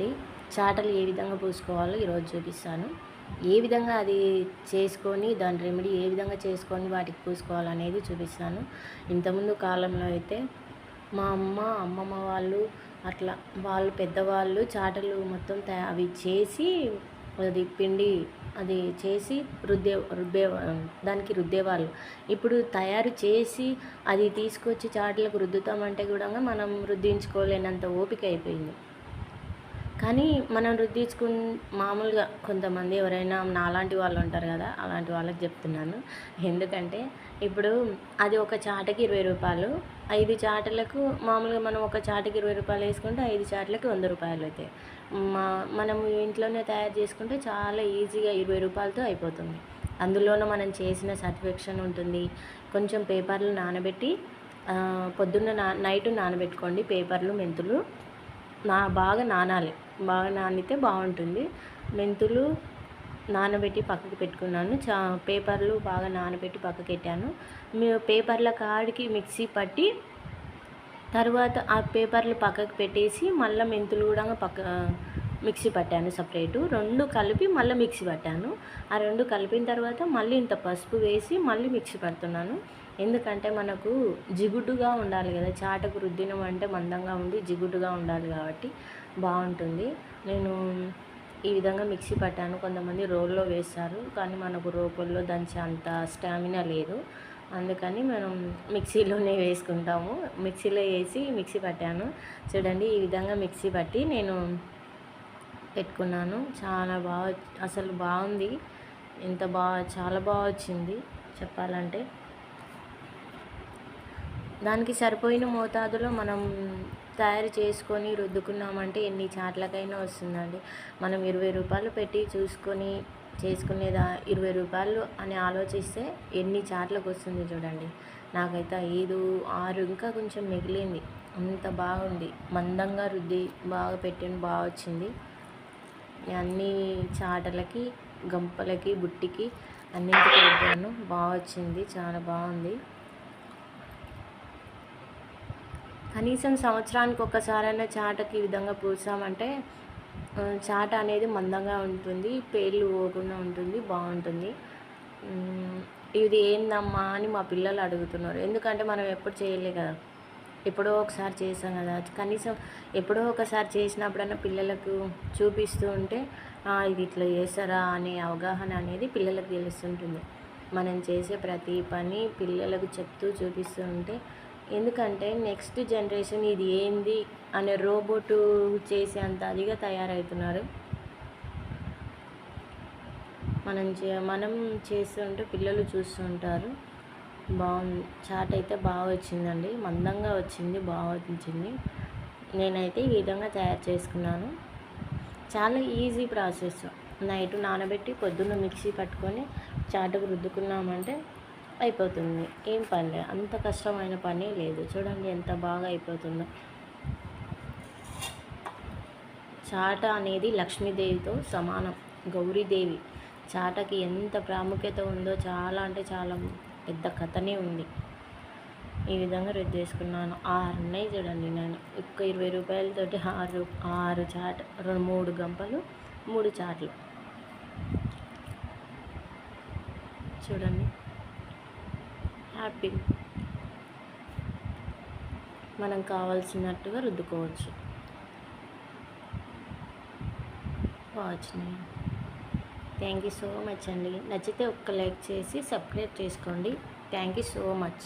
చూడండి. చాటలు ఏ విధంగా పూసుకోవాలో ఈరోజు చూపిస్తాను. ఏ విధంగా అది చేసుకొని దాని రెమెడీ ఏ విధంగా చేసుకొని వాటికి పూసుకోవాలనేది చూపిస్తాను. ఇంతకుముందు కాలంలో అయితే మా అమ్మ అమ్మమ్మ వాళ్ళు అట్లా వాళ్ళు పెద్దవాళ్ళు చాటలు మొత్తం తయా అవి చేసి అది పిండి అది చేసి రుద్దే రుద్దే దానికి రుద్దేవాళ్ళు. ఇప్పుడు తయారు చేసి అది తీసుకొచ్చి చాటలకు రుద్దుతామంటే కూడా మనం రుద్దించుకోలేనంత ఓపిక అయిపోయింది. కానీ మనం రుద్దించుకు మామూలుగా కొంతమంది ఎవరైనా నాలాంటి వాళ్ళు ఉంటారు కదా అలాంటి వాళ్ళకి చెప్తున్నాను. ఎందుకంటే ఇప్పుడు అది ఒక చాటకి ఇరవై రూపాయలు ఐదు చాటలకు మామూలుగా మనం ఒక చాటకి ఇరవై రూపాయలు వేసుకుంటే ఐదు చాటలకి వంద రూపాయలు అవుతాయి మా మనం ఇంట్లోనే తయారు చేసుకుంటే చాలా ఈజీగా ఇరవై రూపాయలతో అయిపోతుంది. అందులోనూ మనం చేసిన సాటిస్ఫాక్షన్ ఉంటుంది. కొంచెం పేపర్లు నానబెట్టి పొద్దున్న నా నైట్ నానబెట్టుకోండి పేపర్లు మెంతులు నా బాగా నానాలి. బాగా నానితే బాగుంటుంది. మెంతులు నానబెట్టి పక్కకి పెట్టుకున్నాను. చా పేపర్లు బాగా నానబెట్టి పక్కకి పెట్టాను పేపర్ల కాడికి మిక్సీ పట్టి తర్వాత ఆ పేపర్లు పక్కకు పెట్టేసి మళ్ళీ మెంతులు కూడా పక్క మిక్సీ పట్టాను సపరేటు. రెండు కలిపి మళ్ళీ మిక్సీ పట్టాను. ఆ రెండు కలిపిన తర్వాత మళ్ళీ ఇంత పసుపు వేసి మళ్ళీ మిక్సీ పడుతున్నాను. ఎందుకంటే మనకు జిగుటుగా ఉండాలి కదా. చాటకు రుద్దినం అంటే మందంగా ఉండి జిగుటుగా ఉండాలి కాబట్టి బాగుంటుంది. నేను ఈ విధంగా మిక్సీ పట్టాను. కొంతమంది రోల్లో వేస్తారు కానీ మనకు రోపల్లో దంచే అంత స్టామినా లేదు. అందుకని మనం మిక్సీలోనే వేసుకుంటాము. మిక్సీలో వేసి మిక్సీ పట్టాను. చూడండి ఈ విధంగా మిక్సీ పట్టి నేను పెట్టుకున్నాను. చాలా బాగా అసలు బాగుంది. ఎంత బాగా చాలా బాగా వచ్చింది చెప్పాలంటే. దానికి సరిపోయిన మోతాదులో మనం తయారు చేసుకొని రుద్దుకున్నామంటే ఎన్ని చాట్లకైనా వస్తుందండి. మనం ఇరవై రూపాయలు పెట్టి చూసుకొని చేసుకునేదా ఇరవై రూపాయలు అని ఆలోచిస్తే ఎన్ని చాట్లకు వస్తుంది చూడండి. నాకైతే ఐదు ఆరు ఇంకా కొంచెం మిగిలింది. అంత బాగుంది. మందంగా రుద్ది బాగా పెట్టిన బాగా వచ్చింది. అన్ని చాటలకి గంపలకి బుట్టికి అన్నింటికి పెట్టాను బాగా వచ్చింది చాలా బాగుంది. కనీసం సంవత్సరానికి ఒకసారైనా చాటకి ఈ విధంగా పూసామంటే చాట అనేది మందంగా ఉంటుంది పేర్లు పోకుండా ఉంటుంది బాగుంటుంది. ఇది ఏందమ్మా అని మా పిల్లలు అడుగుతున్నారు. ఎందుకంటే మనం ఎప్పుడు చేయలే కదా. ఎప్పుడో ఒకసారి చేసాం కదా. కనీసం ఎప్పుడో ఒకసారి చేసినప్పుడైనా పిల్లలకు చూపిస్తూ ఉంటే ఇది ఇట్లా చేస్తారా అనే అవగాహన అనేది పిల్లలకు తెలుస్తుంటుంది. మనం చేసే ప్రతి పని పిల్లలకు చెప్తూ చూపిస్తూ ఉంటే ఎందుకంటే నెక్స్ట్ జనరేషన్ ఇది ఏంది అనే రోబోటు చేసేంత అదిగా తయారవుతున్నారు మనం చే మనం చేస్తుంటే పిల్లలు చూస్తుంటారు. బాగుంది చాట్ అయితే బాగా వచ్చిందండి. మందంగా వచ్చింది బాగా వచ్చింది. నేనైతే ఈ విధంగా తయారు చేసుకున్నాను. చాలా ఈజీ ప్రాసెస్. నైట్ నానబెట్టి పొద్దున్న మిక్సీ పట్టుకొని చాటుకు రుద్దుకున్నామంటే అయిపోతుంది. ఏం పని లేదు. అంత కష్టమైన పని లేదు. చూడండి ఎంత బాగా అయిపోతుందో. చాట అనేది లక్ష్మీదేవితో సమానం. గౌరీదేవి చాటకి ఎంత ప్రాముఖ్యత ఉందో చాలా అంటే చాలా పెద్ద కథనే ఉంది. ఈ విధంగా రెడ్ చేసుకున్నాను ఆరు ఉన్నాయి చూడండి నేను. ఒక్క ఇరవై రూపాయలతోటి ఆరు ఆరు చాట రెండు మూడు గంపలు మూడు చాట్లు. చూడండి. హ్యాపీ. మనం కావాల్సినట్టుగా రుద్దుకోవచ్చు. వాచ్ని థ్యాంక్ యూ సో మచ్ అండి. నచ్చితే ఒక్క లైక్ చేసి సబ్స్క్రైబ్ చేసుకోండి. Thank you so much